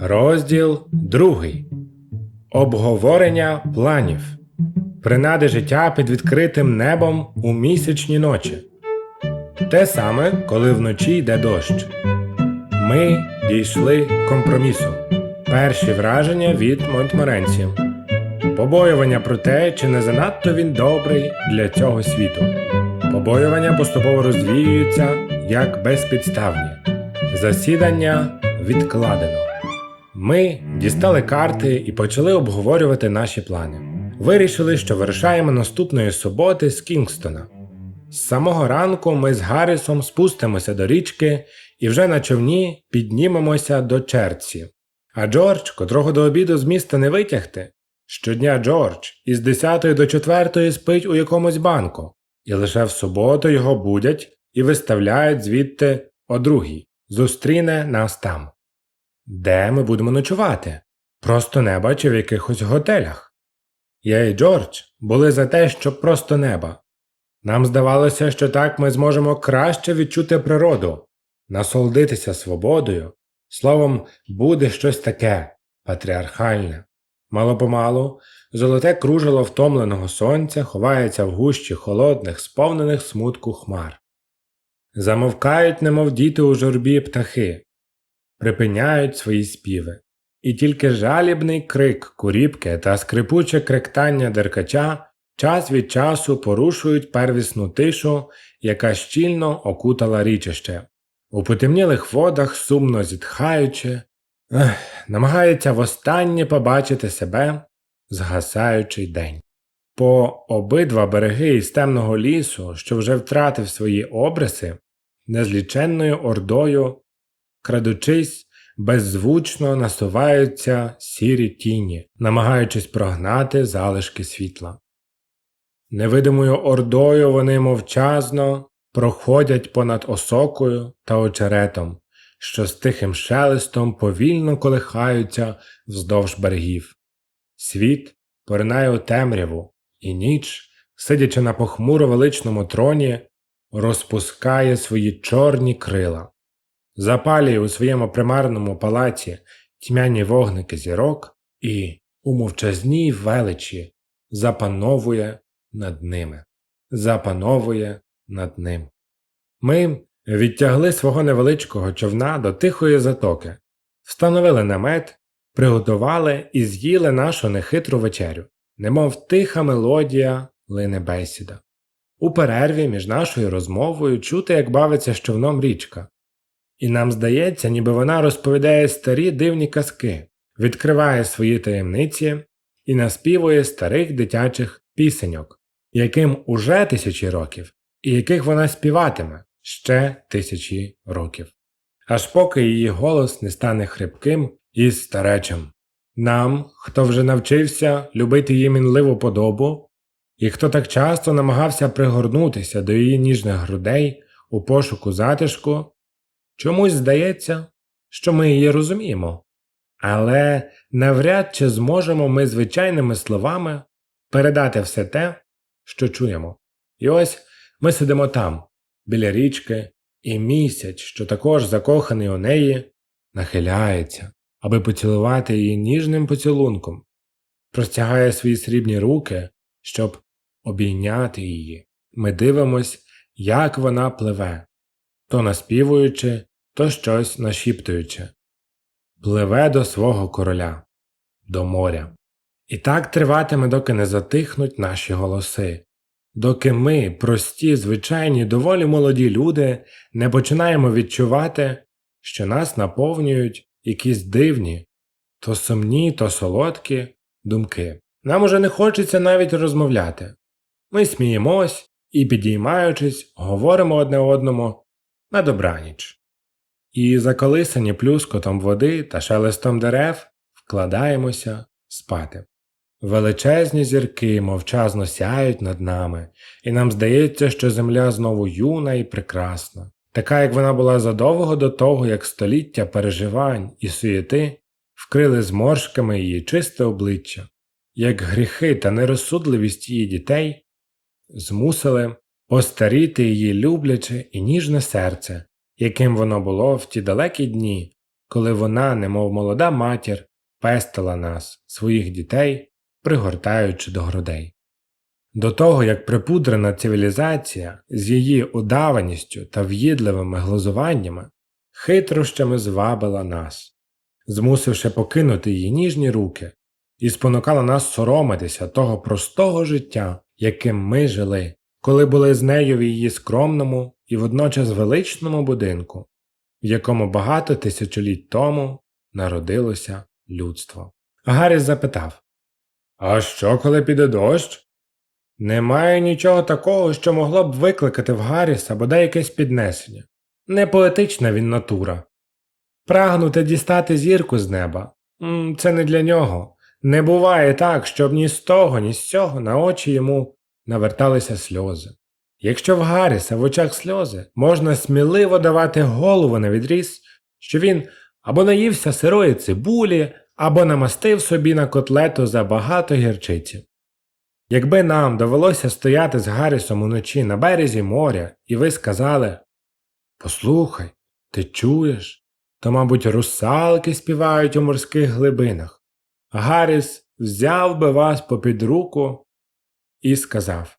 Розділ другий. Обговорення планів. Принади життя під відкритим небом у місячні ночі. Те саме, коли вночі йде дощ. Ми дійшли компромісу. Перші враження від Монтморенці. Побоювання про те, чи не занадто він добрий для цього світу. Побоювання поступово розвіюються як безпідставні. Засідання відкладено. Ми дістали карти і почали обговорювати наші плани. Вирішили, що вирушаємо наступної суботи з Кінгстона. З самого ранку ми з Гаррісом спустимося до річки і вже на човні піднімемося до Черці. А Джордж, котрого до обіду з міста не витягти, щодня Джордж із 10 до 4 спить у якомусь банку, і лише в суботу його будять і виставляють звідти о другій. Зустріне нас там. Де ми будемо ночувати? Просто неба чи в якихось готелях? Я і Джордж були за те, щоб просто неба. Нам здавалося, що так ми зможемо краще відчути природу, насолодитися свободою. Словом, буде щось таке патріархальне. Мало помалу, золоте кружело втомленого сонця ховається в гущі холодних, сповнених смутку хмар. Замовкають, немов діти у журбі птахи, припиняють свої співи, і тільки жалібний крик куріпки та скрипуче кректання деркача час від часу порушують первісну тишу, яка щільно окутала річище. У потемнілих водах, сумно зітхаючи, ех, намагається востаннє побачити себе згасаючий день. По обидва береги із темного лісу, що вже втратив свої обриси, незліченною ордою, крадучись, беззвучно насуваються сірі тіні, намагаючись прогнати залишки світла. Невидимою ордою вони мовчазно проходять понад осокою та очеретом, що з тихим шелестом повільно колихаються вздовж берегів. Світ поринає у темряву, і ніч, сидячи на похмуро величному троні, розпускає свої чорні крила, запалює у своєму примарному палаці тьмяні вогники зірок і у мовчазній величі запановує над ними, запановує над ним. Ми відтягли свого невеличкого човна до тихої затоки, встановили намет, приготували і з'їли нашу нехитру вечерю, немов тиха мелодія лине бесіда. У перерві між нашою розмовою чути, як бавиться з човном річка. І нам здається, ніби вона розповідає старі дивні казки, відкриває свої таємниці і наспівує старих дитячих пісеньок, яким уже тисячі років, і яких вона співатиме ще тисячі років. Аж поки її голос не стане хрипким і старечим. Нам, хто вже навчився любити її мінливу подобу, і хто так часто намагався пригорнутися до її ніжних грудей у пошуку затишку, чомусь здається, що ми її розуміємо, але навряд чи зможемо ми звичайними словами передати все те, що чуємо. І ось ми сидимо там, біля річки, і місяць, що також закоханий у неї, нахиляється, аби поцілувати її ніжним поцілунком, простягає свої срібні руки, щоб обійняти її. Ми дивимось, як вона пливе, то наспівуючи, то щось нашіптуючи, пливе до свого короля, до моря. І так триватиме, доки не затихнуть наші голоси, доки ми, прості, звичайні, доволі молоді люди, не починаємо відчувати, що нас наповнюють якісь дивні, то сумні, то солодкі думки. Нам уже не хочеться навіть розмовляти. Ми сміємось і, підіймаючись, говоримо одне одному на добраніч. І, заколисані плюскотом води та шелестом дерев, вкладаємося спати. Величезні зірки мовчазно сяють над нами, і нам здається, що земля знову юна і прекрасна, така, як вона була задовго до того, як століття переживань і суєти вкрили зморшками її чисте обличчя, як гріхи та нерозсудливість її дітей змусили постаріти її любляче і ніжне серце, яким воно було в ті далекі дні, коли вона, немов молода матір, пестила нас, своїх дітей, пригортаючи до грудей. До того, як припудрена цивілізація з її удаваністю та в'їдливими глузуваннями хитрощами звабила нас, змусивши покинути її ніжні руки, і спонукала нас соромитися того простого життя, яким ми жили, коли були з нею в її скромному і водночас величному будинку, в якому багато тисячоліть тому народилося людство. Гарріс запитав А що, коли піде дощ? Немає нічого такого, що могло б викликати в Гарріса бодай якесь піднесення. Не поетична він натура. Прагнути дістати зірку з неба це не для нього. Не буває так, щоб ні з того, ні з цього на очі йому наверталися сльози. Якщо в Гарріса в очах сльози, можна сміливо давати голову на відріз, що він або наївся сирої цибулі, або намастив собі на котлету забагато гірчиці. Якби нам довелося стояти з Гаррісом уночі на березі моря, і ви сказали Послухай, ти чуєш? То, мабуть, русалки співають у морських глибинах. Гарріс взяв би вас попід руку і сказав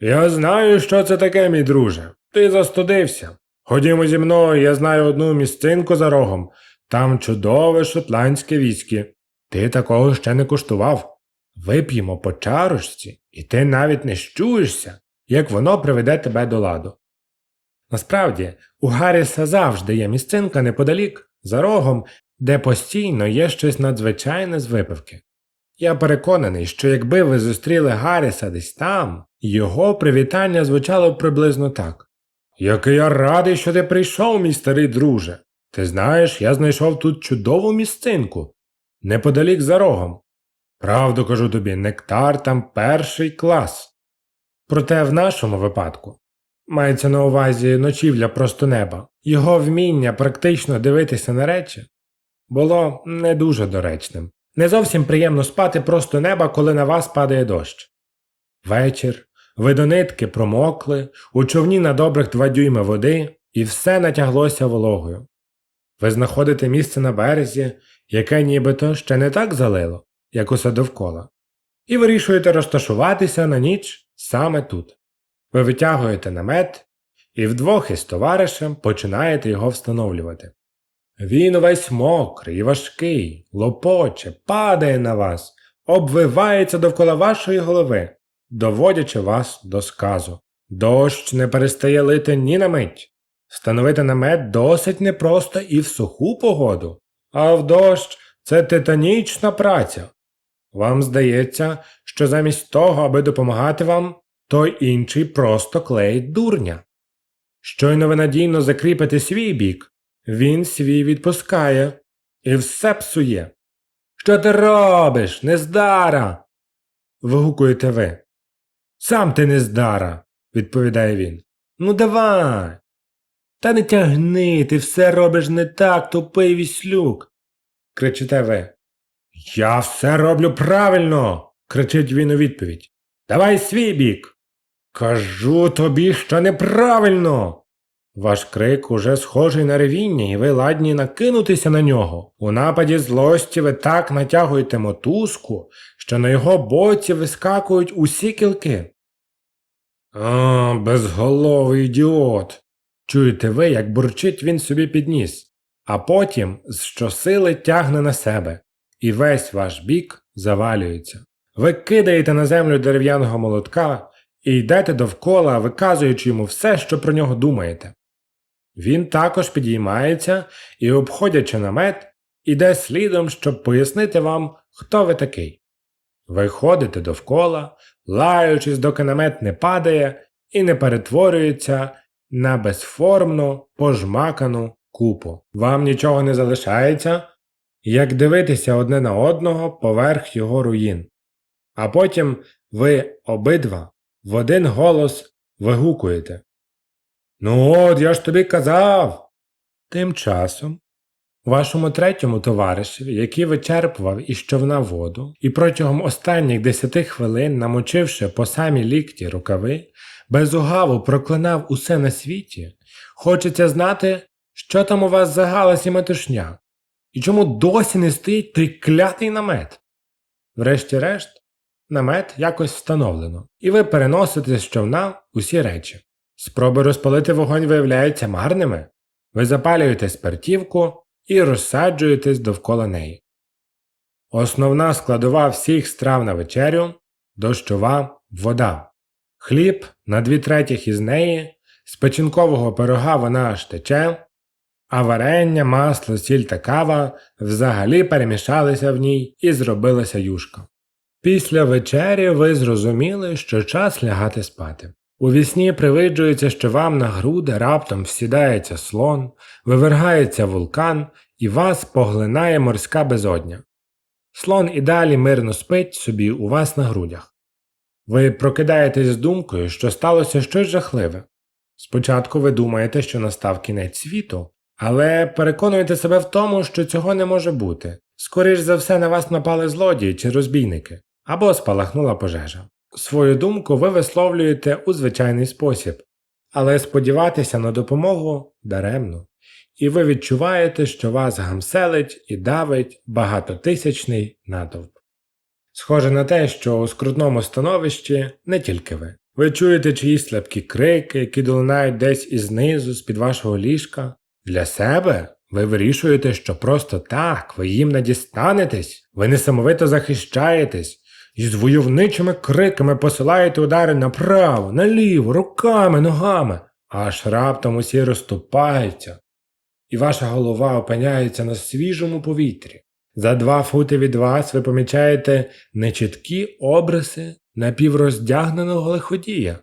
Я знаю, що це таке, мій друже. Ти застудився. Ходімо зі мною, я знаю одну місцинку за рогом, там чудове шотландське віскі. Ти такого ще не куштував. Вип'ємо по чарочці, і ти навіть не щуєшся, як воно приведе тебе до ладу. Насправді, у Гарріса завжди є місцинка неподалік, за рогом, де постійно є щось надзвичайне з випивки. Я переконаний, що якби ви зустріли Гарріса десь там, його привітання звучало приблизно так. Який я радий, що ти прийшов, мій старий друже. Ти знаєш, я знайшов тут чудову місцинку, неподалік за рогом. Правду кажу тобі, нектар там перший клас. Проте в нашому випадку мається на увазі ночівля просто неба, його вміння практично дивитися на речі було не дуже доречним. Не зовсім приємно спати просто неба, коли на вас падає дощ. Вечір, ви до нитки промокли, у човні на добрих два дюйми води, і все натяглося вологою. Ви знаходите місце на березі, яке нібито ще не так залило, як усе довкола, і вирішуєте розташуватися на ніч саме тут. Ви витягуєте намет і вдвох із товаришем починаєте його встановлювати. Він увесь мокрий важкий, лопоче, падає на вас, обвивається довкола вашої голови, доводячи вас до сказу. Дощ не перестає лити ні на мить. Встановити намет досить непросто і в суху погоду, а в дощ це титанічна праця. Вам здається, що замість того, аби допомагати вам, той інший просто клеїть дурня. Щойно ви надійно закріпите свій бік, він свій відпускає і все псує. Що ти робиш, нездара? вигукуєте ви. Сам ти нездара, відповідає він. Ну давай. Та не тягни, ти все робиш не так, тупий віслюк. кричите ви. Я все роблю правильно. кричить він у відповідь. Давай свій бік. Кажу тобі, що неправильно. Ваш крик уже схожий на ревіння, і ви ладні накинутися на нього. У нападі злості ви так натягуєте мотузку, що на його боці вискакують усі кілки. А, безголовий ідіот. Чуєте ви, як бурчить він собі під ніс, а потім з щосили тягне на себе, і весь ваш бік завалюється. Ви кидаєте на землю дерев'яного молотка і йдете довкола, виказуючи йому все, що про нього думаєте. Він також підіймається і, обходячи намет, іде слідом, щоб пояснити вам, хто ви такий. Ви ходите довкола, лаючись, доки намет не падає і не перетворюється на безформну, пожмакану купу. Вам нічого не залишається, як дивитися одне на одного поверх його руїн. А потім ви обидва в один голос вигукуєте. Ну от я ж тобі казав. Тим часом вашому третьому товаришеві, який вичерпував із човна воду і протягом останніх десяти хвилин, намочивши по самі лікті рукави, без угаву проклинав усе на світі, хочеться знати, що там у вас за галас і метушня. І чому досі не стоїть той клятий намет? Врешті-решт, намет якось встановлено, і ви переносите з човна усі речі. Спроби розпалити вогонь виявляються марними. Ви запалюєте спиртівку і розсаджуєтесь довкола неї. Основна складова всіх страв на вечерю дощова вода. Хліб на дві третіх із неї, з печінкового пирога вона аж тече, а варення, масло, сіль та кава взагалі перемішалися в ній і зробилася юшка. Після вечері ви зрозуміли, що час лягати спати. У вісні привиджується, що вам на груди раптом всідається слон, вивергається вулкан і вас поглинає морська безодня. Слон і далі мирно спить собі у вас на грудях. Ви прокидаєтесь з думкою, що сталося щось жахливе. Спочатку ви думаєте, що настав кінець світу, але переконуєте себе в тому, що цього не може бути. Скоріш за все на вас напали злодії чи розбійники, або спалахнула пожежа. Свою думку ви висловлюєте у звичайний спосіб, але сподіватися на допомогу даремно, і ви відчуваєте, що вас гамселить і давить багатотисячний натовп. Схоже на те, що у скрутному становищі не тільки ви. Ви чуєте чиїсь слабкі крики, які долинають десь із знизу, з-під вашого ліжка. Для себе ви вирішуєте, що просто так, ви їм не дістанетесь, ви несамовито захищаєтесь і з войовничими криками посилаєте удари направо, наліво, руками, ногами, аж раптом усі розступаються, і ваша голова опиняється на свіжому повітрі. За два фути від вас ви помічаєте нечіткі обриси напівроздягненого лиходія,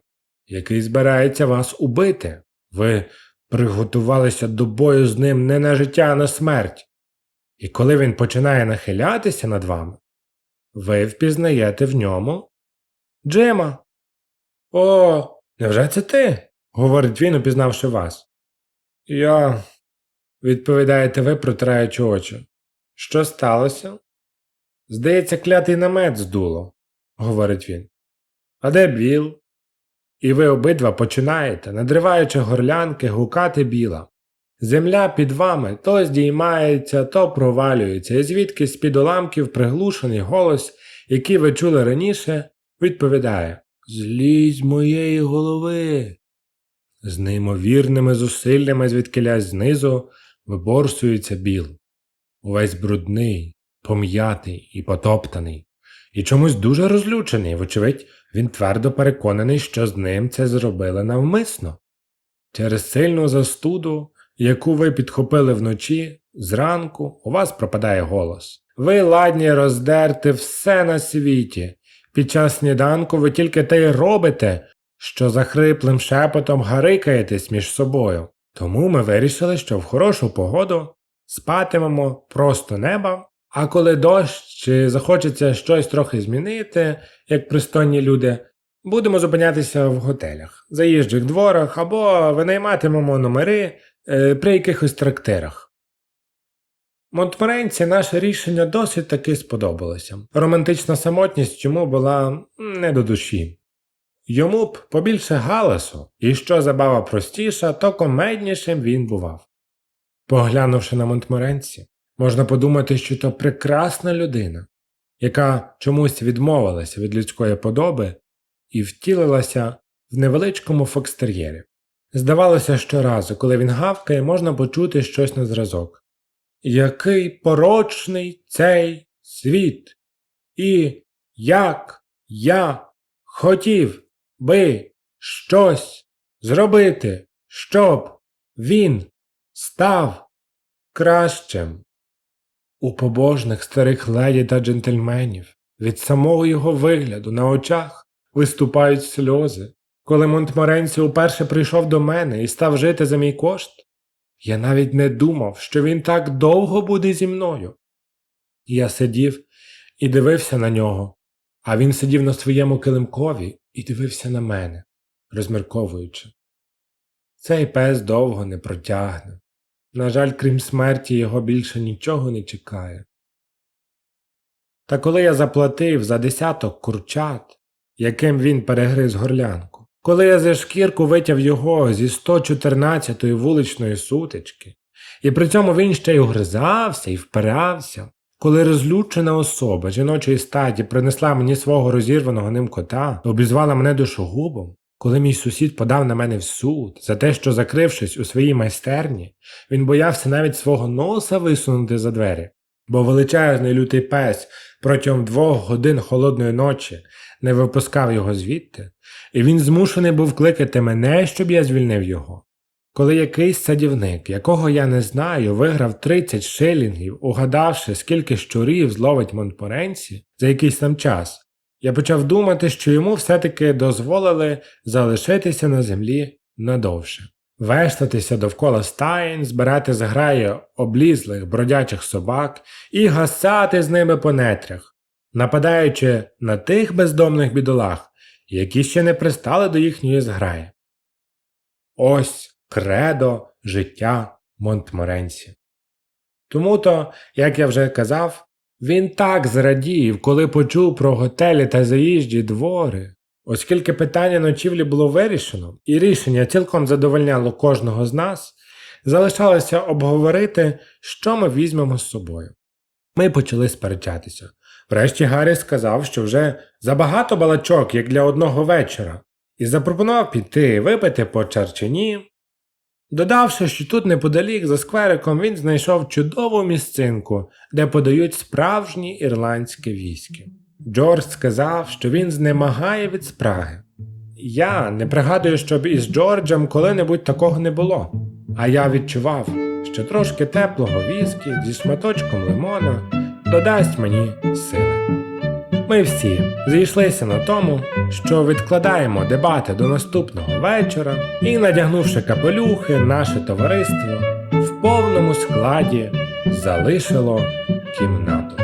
який збирається вас убити. Ви приготувалися до бою з ним не на життя, а на смерть. І коли він починає нахилятися над вами, ви впізнаєте в ньому Джима. О, невже це ти? говорить він, упізнавши вас. Я, відповідаєте ви, протираючи очі. Що сталося? Здається, клятий намет здуло, говорить він. А де біл? І ви обидва починаєте, надриваючи горлянки, гукати біла. Земля під вами то здіймається, то провалюється, і звідки з під уламків приглушений голос, який ви чули раніше, відповідає Злізь моєї голови. З неймовірними зусиллями звідкилясь знизу виборсується біл. Увесь брудний, пом'ятий і потоптаний, і чомусь дуже розлючений, вочевидь, він твердо переконаний, що з ним це зробили навмисно. Через сильну застуду, яку ви підхопили вночі, зранку у вас пропадає голос. Ви ладні роздерти все на світі. Під час сніданку ви тільки те й робите, що за хриплим шепотом гарикаєтесь між собою. Тому ми вирішили, що в хорошу погоду спатимемо просто неба, а коли дощ чи захочеться щось трохи змінити, як пристойні люди, будемо зупинятися в готелях, заїжджих дворах або винайматимемо номери при якихось трактирах. Монтморенці наше рішення досить таки сподобалося. Романтична самотність йому була не до душі. Йому б побільше галасу, і що забава простіша, то комеднішим він бував. Поглянувши на Монтморенці, можна подумати, що то прекрасна людина, яка чомусь відмовилася від людської подоби і втілилася в невеличкому фокстер'єрі. Здавалося, щоразу, коли він гавкає, можна почути щось на зразок. Який порочний цей світ! І як я хотів би щось зробити, щоб він став кращим. У побожних старих леді та джентльменів від самого його вигляду на очах виступають сльози. Коли Монтморенці уперше прийшов до мене і став жити за мій кошт, я навіть не думав, що він так довго буде зі мною. Я сидів і дивився на нього, а він сидів на своєму килимкові і дивився на мене, розмірковуючи. Цей пес довго не протягне. На жаль, крім смерті, його більше нічого не чекає. Та коли я заплатив за десяток курчат, яким він перегриз горлянку, коли я за шкірку витяв його зі 114-ї вуличної сутички І при цьому він ще й угризався і впирався. Коли розлючена особа жіночої статі принесла мені свого розірваного ним кота, обізвала мене душогубом, коли мій сусід подав на мене в суд за те, що, закрившись у своїй майстерні, він боявся навіть свого носа висунути за двері, бо величезний лютий пес протягом двох годин холодної ночі не випускав його звідти, і він змушений був кликати мене, щоб я звільнив його. Коли якийсь садівник, якого я не знаю, виграв 30 шилінгів, угадавши, скільки щурів зловить Монтморенці за якийсь там час, я почав думати, що йому все-таки дозволили залишитися на землі надовше, вештатися довкола стаїн, збирати зграї облізлих бродячих собак і гасати з ними по нетрях, нападаючи на тих бездомних бідолах, які ще не пристали до їхньої зграї. Ось кредо життя Монтморенсі. Тому то, як я вже казав, він так зрадів, коли почув про готелі та заїжджі двори, оскільки питання ночівлі було вирішено, і рішення цілком задовольняло кожного з нас, залишалося обговорити, що ми візьмемо з собою. Ми почали сперечатися. Врешті Гаррі сказав, що вже забагато балачок, як для одного вечора, і запропонував піти випити по чарчині. Додавши, що тут неподалік за сквериком він знайшов чудову місцинку, де подають справжні ірландське віскі. Джордж сказав, що він знемагає від спраги. Я не пригадую, щоб із Джорджем коли-небудь такого не було, а я відчував, що трошки теплого віскі зі шматочком лимона додасть мені сили. Ми всі зійшлися на тому, що відкладаємо дебати до наступного вечора і, надягнувши капелюхи, наше товариство в повному складі залишило кімнату.